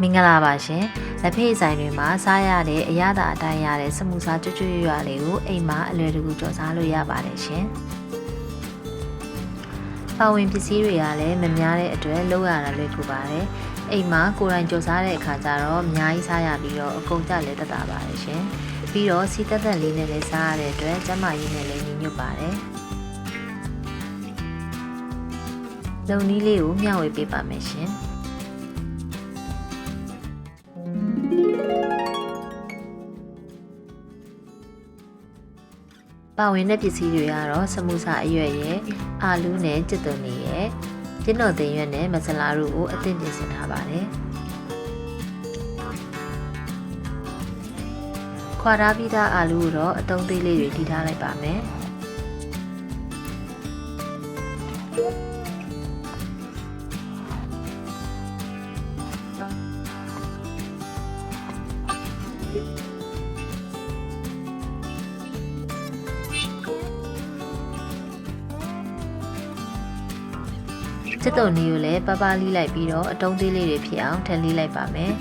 မင်္ဂလာပါရှင်လက်ဖေးဆိုင်တွေမှာစားရတဲ့အရသာအတိုင်းရတဲ့စမူစာကျွတ်ကျွတ်ရွရွလေးကိုအိမ်မှာအလွယ်တကူကြော်စားလို့ရပါတယ်ရှင်ပါဝင်ပစ္စည်းတွေကလည်းမများတဲ့အတွက်လောက်ရတာလွယ်ကူပါတယ်အိမ်မှာကိုယ်တိုင်ကြော်စားတဲ့အခါကျတော့အများကြီးစားရပြီးတော့အကုန်ကြလည်းတက်တာပါတယ်ရှင်ပြီးတော့စီတက်တက်လေးနဲ့လည်းစားရတဲ့အတွက်ကျန်းမာရေးနဲ့လည်းညီညွတ်ပါတယ်လုံနီးလေးကိုမျှဝေပေးပါမယ်ရှင် ပါဝင်တဲ့ပစ္စည်းတွေကတော့စမူစာအရွက်ရဲ့အာလူးနဲ့ကြက်သွန်နေရဲ့ကျင်းတော်သိမ်ရွက်နဲ့မဆလာတို့ကိုအသင့်ပြင်ဆင်ထားပါတယ်ခွာထားပြီးသားအာလူးကိုတော့အတုံးသေးလေးတွေထိထားလိုက်ပါမယ် ကျက်သွန်နေကိုလည်းပပလီးလိုက်ပြီးတော့အတုံးသေးလေးတွေဖြစ်အောင်ထည့်လီးလိုက်ပါမယ်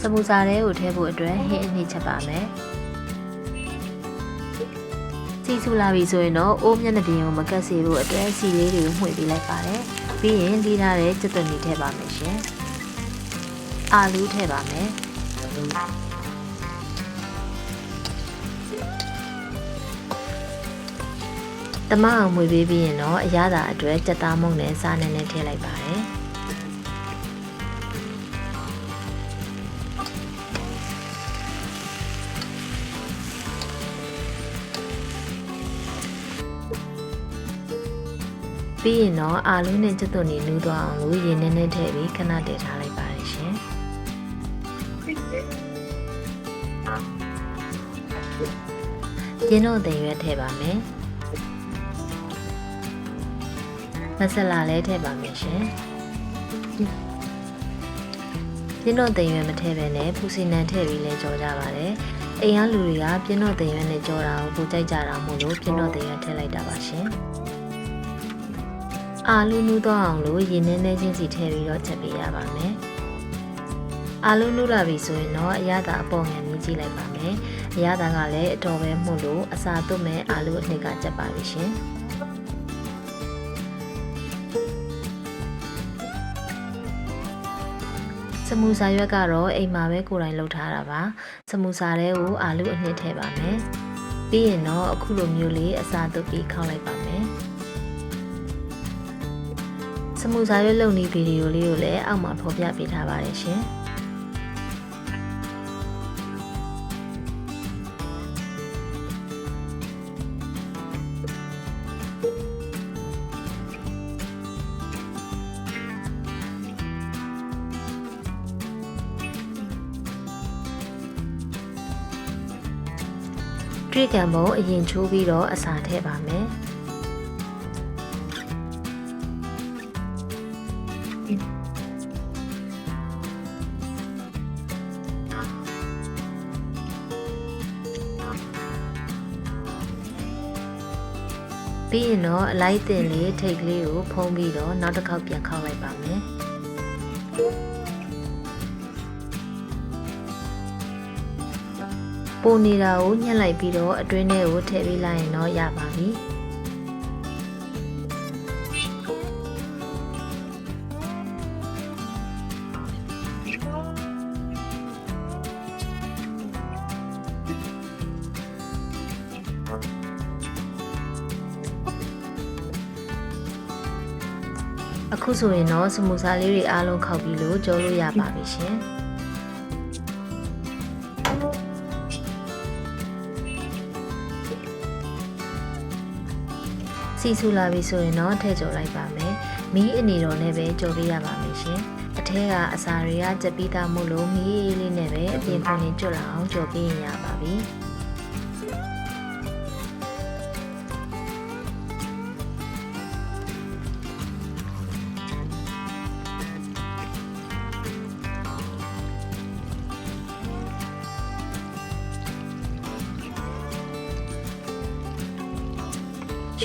စမူစာလေးကိုထည့်ဖို့အတွက်ဟင်းအနည်းချက်ပါမယ်စီဆူလာပြီဆိုရင်တော့အိုးမျက်နှာပြင်ကိုမကတ်စေဖို့အတွက်စီလေးတွေကိုမှွေပေးလိုက်ပါတယ်ပြီးရင်လီးထားတဲ့ကျက်သွန်နေထည့်ပါမယ်ရှင် အာလူးထည့်ပါမယ်တမအောင်မွေပေးပြီးရင်တော့အရသာအတွက်ကြက်သားမုန့်နဲ့စားနေနဲ့ထည့်လိုက်ပါတယ်ပြီးရင်တော့အာလူးနဲ့ချက်သွန်နေနူးသွားအောင်လို့ရေနည်းနည်းထည့်ပြီးခဏတည်ထားလိုက်ပါတယ်ရှင် ကျင်းတို့တင်ရွက်ထည့်ပါမယ်မဆလာလည်းထည့်ပါမယ်ရှင်ကျင်းတို့တင်ရွက်မထည့်ဘဲနဲ့ပူစီနံထည့်ပြီးလဲကြော်ကြပါတယ်အိမ်ကလူတွေကပြင်းတော့တင်ရွက်နဲ့ကြော်တာကိုပိုကြိုက်ကြတာမို့လို့ပြင်းတော့တင်ရွက်ထည့်လိုက်တာပါရှင်အာလူနူးတော့အောင်လို့ရေနည်းနည်းချင်းစီထည့်ပြီးတော့ချက်ပေးရပါမယ်။ အာလူနူးလာပြီဆိုရင်တော့အရသာအပေါ်ငံမြည်ကြည့်လိုက်ပါမယ်။အရသာကလည်းအတော်ပဲမှုလို့အစာသွတ်မဲ့အာလူအနှစ်ကချက်ပါပြီရှင်။စမူစာရွက်ကတော့အိမ်မှာပဲကိုယ်တိုင်လုပ်ထားတာပါ။စမူစာတွေကိုအာလူအနှစ်ထည့်ပါမယ်။ပြီးရင်တော့အခုလိုမျိုးလေးအစာသွတ်ပြီးခောက်လိုက်ပါမယ်။စမူစာရွက်လုပ်နည်းဗီဒီယိုလေးကိုလည်းအောက်မှာဖော်ပြပေးထားပါတယ်ရှင်။ တွေ့ကံပုံအရင်ချိုးပြီးတော့အစာထည့်ပါမယ်။ပြီးရင်တော့အလိုက်တင်လေးထိတ်ကလေးကိုဖုံးပြီးတော့နောက်တစ်ခေါက်ပြန်ခောက်လိုက်ပါမယ် ပိုနေတာကိုညှက်လိုက်ပြီးတော့အတွင်းထဲကိုထည့်ပေးလိုက်ရင်တော့ရပါပြီအခုဆိုရင်တော့စမူစာလေးတွေအားလုံးခောက်ပြီးလို့ကြောလို့ရပါပြီရှင် စီဆူလာပြီဆိုရင်တော့ထည့်ကြော်လိုက်ပါမယ်မီးအနေတော်နဲ့ပဲကြော်ပေးရပါမယ်ရှင်အထဲကအစာတွေကကြက်ပြီးသားမို့လို့မီးအေးလေးနဲ့ပဲအပြင်ပုံရင်ကျွတ်လာအောင်ကြော်ပေးရင်ရပါပြီ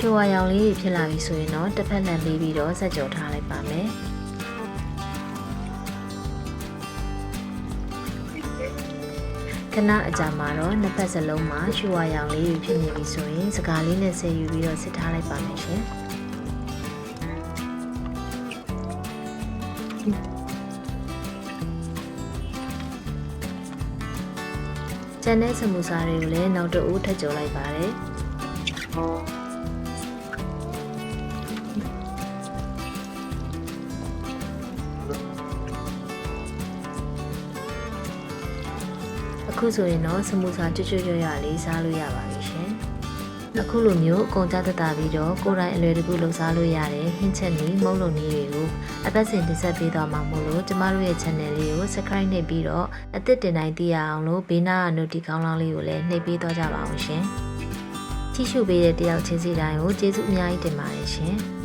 ချိုဝါရောင်လေးတွေဖြစ်လာပြီဆိုရင်တော့တစ်ဖက်လှန်ပေးပြီးတော့ဆက်ကြောထားလိုက်ပါမယ်ခဏအကြာမှာတော့နှစ်ဖက်စလုံးမှာချိုဝါရောင်လေးတွေဖြစ်နေပြီဆိုရင်စကားလေးနဲ့ဆယ်ယူပြီးတော့စစ်ထားလိုက်ပါမယ်ရှင်ကျန်တဲ့စမူစာတွေကိုလည်းနောက်တအူးထပ်ကြလိုက်ပါတယ် အခုဆိုရင်တော့စမူစာကျွတ်ကျွတ်ရွရွလေးစားလို့ရပါပြီရှင်အခုလိုမျိုးအကုန်ကြတတာပြီးတော့ကိုယ်တိုင်အလွယ်တကူလှူစားလို့ရတဲ့ဟင်းချက်နီမုံလုံးနီးတွေကိုအပတ်စဉ်တင်ဆက်ပေးသွားမှာမို့လို့ကျမတို့ရဲ့ channel လေးကို subscribe နှိပ်ပြီးတော့အသစ်တင်တိုင်းသိရအောင်လို့ဘေးနားက notification ကောင်းလောင်းလေးကိုလည်းနှိပ်ပေးသွားကြပါအောင်ရှင်ကြည့်ရှုပေးတဲ့တယောက်ချင်းစီတိုင်းကိုကျေးဇူးအများကြီးတင်ပါတယ်ရှင်